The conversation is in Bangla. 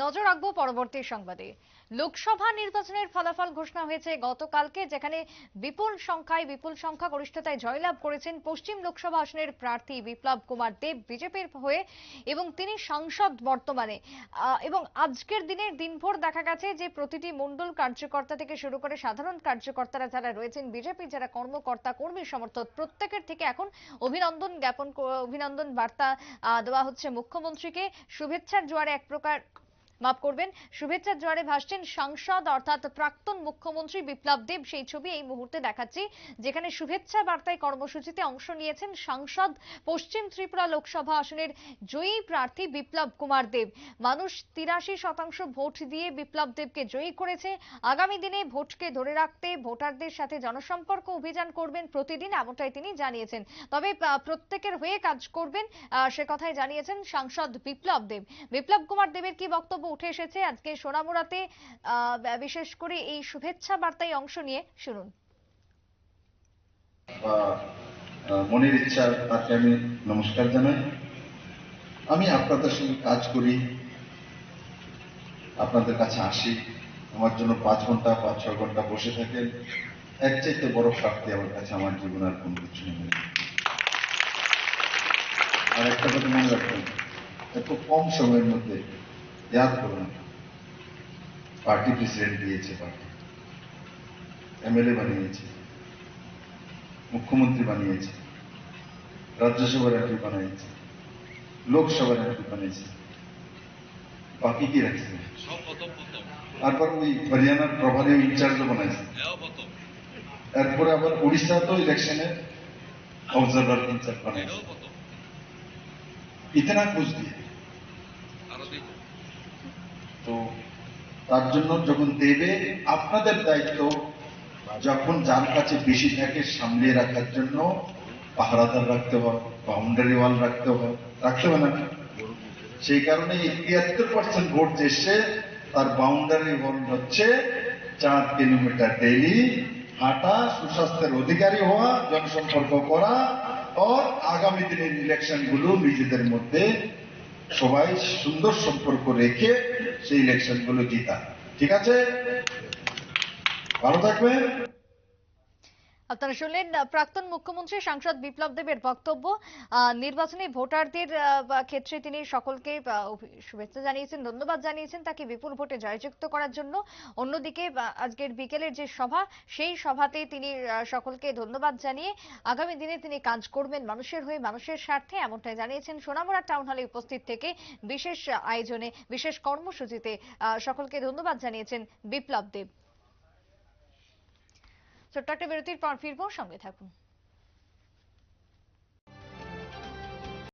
নজর রাখব পরবর্তী সংবাদে। লোকসভা নির্বাচনের ফলাফল ঘোষণা হয়েছে গতকালকে, যেখানে বিপুল সংখ্যায় বিপুল সংখ্যা গরিষ্ঠতায় জয়লাভ করেছেন পশ্চিম লোকসভা আসনের প্রার্থী বিপ্লব কুমার দেব বিজেপির হয়ে এবং তিনি সাংসদ বর্তমানে। এবং আজকের দিনের দিনভর দেখা গেছে যে প্রতিটি মণ্ডল কার্যকর্তা থেকে শুরু করে সাধারণ কার্যকর্তারা যারা রয়েছেন, বিজেপি যারা কর্মকর্তা, কর্মী সমর্থক, প্রত্যেকের থেকে এখন অভিনন্দন জ্ঞাপন অভিনন্দন বার্তা দেওয়া হচ্ছে মুখ্যমন্ত্রীকে। শুভেচ্ছার জোয়ারে এক প্রকার মাফ করবেন, শুভেচ্ছার জোয়ারে ভাসছেন সাংসদ অর্থাৎ প্রাক্তন মুখ্যমন্ত্রী বিপ্লব দেব। সেই ছবি এই মুহূর্তে দেখাচ্ছি, যেখানে শুভেচ্ছা বার্তায় কর্মসূচিতে অংশ নিয়েছেন সাংসদ পশ্চিম ত্রিপুরা লোকসভা আসনের জয়ী প্রার্থী বিপ্লব কুমার দেব। মানুষ তিরাশি শতাংশ ভোট দিয়ে বিপ্লব দেবকে জয়ী করেছে। আগামী দিনে ভোটকে ধরে রাখতে ভোটারদের সাথে জনসম্পর্ক অভিযান করবেন প্রতিদিন, এমনটাই তিনি জানিয়েছেন। তবে প্রত্যেকের হয়ে কাজ করবেন সে কথাই জানিয়েছেন সাংসদ বিপ্লব দেব। বিপ্লব কুমার দেবের কি বক্তব্য উঠে এসেছে। আজকে সোনামুড়াতে বিশেষ করে এই শুভেচ্ছা বার্তায় অংশ নিয়ে শুনুন। মনের ইচ্ছা তাকে আমি নমস্কার জানাই। আমি আপনাদের সঙ্গে কাজ করি, আপনাদের কাছে আসি। আমার জন্য পাঁচ ঘণ্টা, পাঁচ ছ ঘণ্টা বসে থাকেন। এক চাইতে বড় প্রাপ্তি আমার কাছে আমার জীবন আর কোনো কিছু নেই। আর একটা কথা মনে রাখবেন, এত কম সময়ের মধ্যে ইয়াদ করুন পার্টি প্রেসিডেন্ট দিয়েছে পার্টি এমএলএ বানিয়েছে মুখ্যমন্ত্রী বানিয়েছে রাজ্যসভার এমপি বানিয়েছে লোকসভার এমপি বানিয়েছে বাকি কি রাখছে তারপর ওই হরিয়ানার প্রভারী ইনচার্জ বানাইছে এরপরে আবার উড়িষ্যা তো ইলেকশনে অবজারভার ইনচার্জ বানাইছে ইতনা কুছ দিয়ে তো তার জন্য যখন দেবে আপনাদের দায়িত্ব, যখন যার কাছে বেশি থাকে সামলে রাখার জন্য পাহারাদার রাখতে হয় বাউন্ডারি ওয়াল রাখতে হয়, রাখতে হবে না সেই কারণে তিয়াত্তর পার্সেন্ট ভোট এসছে তার বাউন্ডারি ওয়াল হচ্ছে চার কিলোমিটার ডেইলি হাঁটা, সুস্বাস্থ্যের অধিকারী হওয়া, জনসম্পর্ক করা আগামী দিনের ইলেকশনগুলো নিজেদের মধ্যে সবাই সুন্দর সম্পর্ক রেখে সেই ইলেকশনগুলো জিতা ঠিক আছে? ভালো থাকবেন। আপনারা শুনলেন প্রাক্তন মুখ্যমন্ত্রী সাংসদ বিপ্লব দেবের বক্তব্য। নির্বাচনে ভোটারদের ক্ষেত্রে তিনি সকলকে শুভেচ্ছা জানিয়েছেন, ধন্যবাদ জানিয়েছেন তাকে বিপুল ভোটে জয়যুক্ত করার জন্য। অন্যদিকে আজকের বিকেলের যে সভা, সেই সভাতে তিনি সকলকে ধন্যবাদ জানিয়ে আগামী দিনে তিনি কাজ করবেন মানুষের হয়ে, মানুষের স্বার্থে, এমনটাই জানিয়েছেন সোনামুড়া টাউন হলে উপস্থিত থেকে বিশেষ আয়োজনে, বিশেষ কর্মসূচিতে সকলকে ধন্যবাদ জানিয়েছেন বিপ্লব দেব। ছোট্ট একটা বিরতির পর ফিরবো সঙ্গে থাকুন।